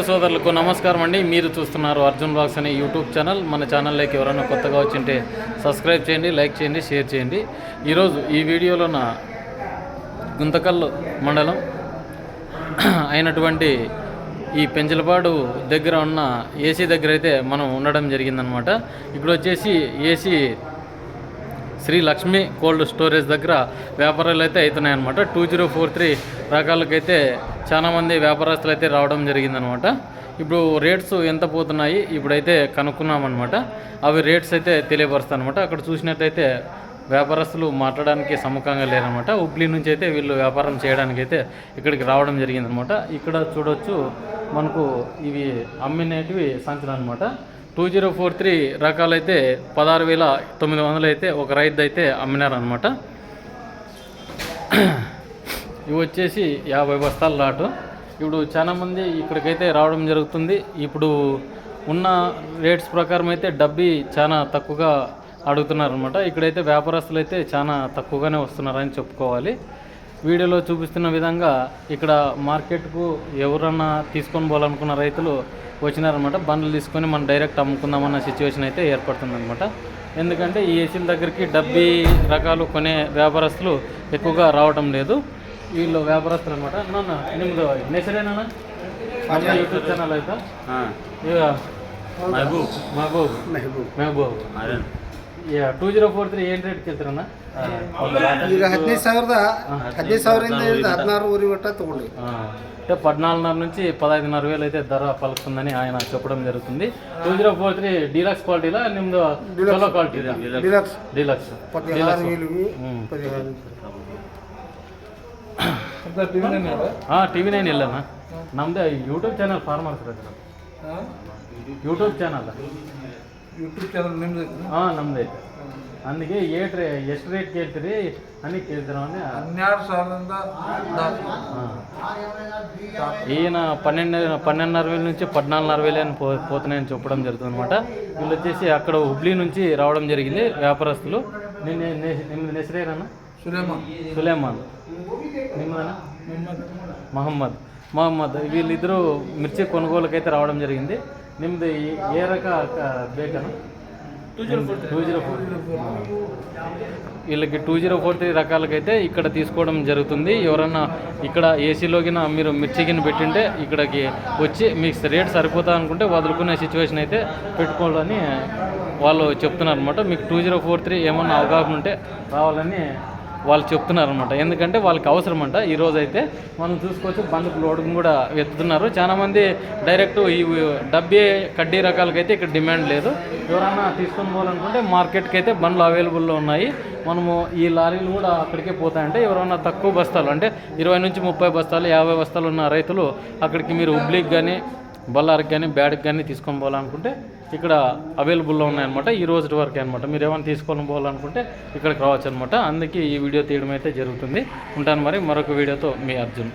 సోదరులకు నమస్కారం అండి. మీరు చూస్తున్నారు అర్జున్ బ్లాగ్స్ అనే యూట్యూబ్ ఛానల్. మన ఛానల్లోకి ఎవరైనా కొత్తగా వచ్చింటే సబ్స్క్రైబ్ చేయండి లైక్ చేయండి షేర్ చేయండి. ఈరోజు ఈ వీడియోలో నా గుంతకల్లు మండలం అయినటువంటి ఈ పెంచలపాడు దగ్గర ఉన్న ఏసీ దగ్గర అయితే మనం ఉండడం జరిగిందనమాట. ఇప్పుడు వచ్చేసి AC Sri Lakshmi cold storage దగ్గర వ్యాపారాలు అయితే అవుతున్నాయి అనమాట టూ జీరో ఫోర్ త్రీ రకాలకైతే చాలామంది వ్యాపారస్తులు అయితే రావడం జరిగిందనమాట ఇప్పుడు రేట్స్ ఎంత పోతున్నాయి ఇప్పుడైతే కనుక్కున్నామన్నమాట అవి రేట్స్ అయితే తెలియపరుస్తాను అనమాట అక్కడ చూసినట్టయితే వ్యాపారస్తులు మాట్లాడడానికి సముఖంగా లేరనమాట హుబ్లీ నుంచి అయితే వీళ్ళు వ్యాపారం చేయడానికి అయితే ఇక్కడికి రావడం జరిగిందనమాట ఇక్కడ చూడొచ్చు మనకు ఇవి అమ్మినేటివి సంచులు అనమాట టూ జీరో ఫోర్ త్రీ రకాలైతే పదహారు వేల తొమ్మిది వందలు అయితే ఒక రైతు అయితే అమ్మినారనమాట ఇవి వచ్చేసి యాభై బస్తాల లాటు. ఇప్పుడు చాలామంది ఇక్కడికైతే రావడం జరుగుతుంది. ఇప్పుడు ఉన్న రేట్స్ ప్రకారం అయితే డబ్బీ చాలా తక్కువగా అడుగుతున్నారనమాట ఇక్కడైతే వ్యాపారస్తులు అయితే చాలా తక్కువగానే వస్తున్నారని చెప్పుకోవాలి. వీడియోలో చూపిస్తున్న విధంగా ఇక్కడ మార్కెట్కు ఎవరన్నా తీసుకొని పోవాలనుకున్న రైతులు వచ్చినారనమాట బండ్లు తీసుకొని మనం డైరెక్ట్ అమ్ముకుందామన్న సిచ్యువేషన్ అయితే ఏర్పడుతుందనమాట ఎందుకంటే ఈ ఏసీల దగ్గరికి డబ్బీ రకాలు కొనే వ్యాపారస్తులు ఎక్కువగా రావటం లేదు. వీళ్ళు వ్యాపారస్తులు అనమాట నాన్న నేసరేనా యూట్యూబ్ ఛానల్ అయితే? Mahabub. Mahabub. Mahabub. Mahabub. Two four three rate ಹದಿನೈದು ಸಾವಿರದ ಹದಿನೈದು అంటే పద్నాలుగున్నర నుంచి పదహైదున్నర వేలు అయితే ధర పలుకుతుందని ఆయన చెప్పడం జరుగుతుంది. Two zero four three deluxe క్వాలిటీలా నిమ్దు క్వాలిటీ టీవీ నైన్ వెళ్ళానా? నమ్మదే YouTube channel farmers YouTube channel YouTube channel ನಿಮ್ದು ಹಾಂ ನಮ್ದೈತೆ అందుకే ఏ రే ಎಷ್ಟು ರೇಟ್ ಕೇಳ್ತೀರಿ అని ಕೇಳ್ತೀರ ಹನ್ನೆರಡು ಸಾವಿರದಿಂದ ఈయన పన్నెండు పన్నెండున్నర వేల నుంచి పద్నాలుగున్నర వేలు అని పో పోతున్నాయని చెప్పడం జరుగుతుంది అనమాట వీళ్ళు వచ్చేసి అక్కడ హుబ్లీ నుంచి రావడం జరిగింది వ్యాపారస్తులు నేను నిమ్ది నెసరేనన్నా సులేమాన్ సులేమాన్ నిమ్మదనా మహమ్మద్ మహమ్మద్ వీళ్ళిద్దరూ మిర్చి కొనుగోలుకైతే రావడం జరిగింది నిమ్ది ఏ రక బేకనా two zero four two zero four వీళ్ళకి టూ జీరో ఫోర్ త్రీ రకాలకైతే ఇక్కడ తీసుకోవడం జరుగుతుంది ఎవరన్నా ఇక్కడ ఏసీలోకిన మీరు మిర్చికిని పెట్టింటే ఇక్కడికి వచ్చి మీకు రేట్ సరిపోతా అనుకుంటే వదులుకునే సిచ్యువేషన్ అయితే పెట్టుకోవాలని వాళ్ళు చెప్తున్నారు అనమాట మీకు టూ జీరో ఫోర్ త్రీ ఏమన్నా అవగాహన ఉంటే రావాలని వాళ్ళు చెప్తున్నారు అనమాట ఎందుకంటే వాళ్ళకి అవసరం అంట ఈ అయితే మనం చూసుకోవచ్చు బందుకు లోడింగ్ కూడా ఎత్తుతున్నారు చాలామంది డైరెక్ట్ ఈ డబ్బే కడ్డీ రకాలకైతే ఇక్కడ డిమాండ్ లేదు. ఎవరైనా తీసుకొని పోవాలనుకుంటే మార్కెట్కి అయితే బండ్లు అవైలబుల్లో ఉన్నాయి. మనము ఈ లారీలు కూడా అక్కడికే పోతాయంటే. ఎవరైనా తక్కువ బస్తాలు అంటే ఇరవై నుంచి ముప్పై బస్తాలు యాభై బస్తాలు ఉన్న రైతులు అక్కడికి మీరు హుబ్లీకి కానీ బల్లారికి కానీ బ్యాట్కి కానీ తీసుకొని పోవాలనుకుంటే ఇక్కడ అవైలబుల్లో ఉన్నాయన్నమాట. ఈ రోజు వరకే అనమాట మీరు ఏమైనా తీసుకొని పోవాలనుకుంటే ఇక్కడికి రావచ్చు అనమాట అందుకే ఈ వీడియో తీయడం అయితే జరుగుతుంది. ఉంటాను మరి మరొక వీడియోతో మీ అర్జున్.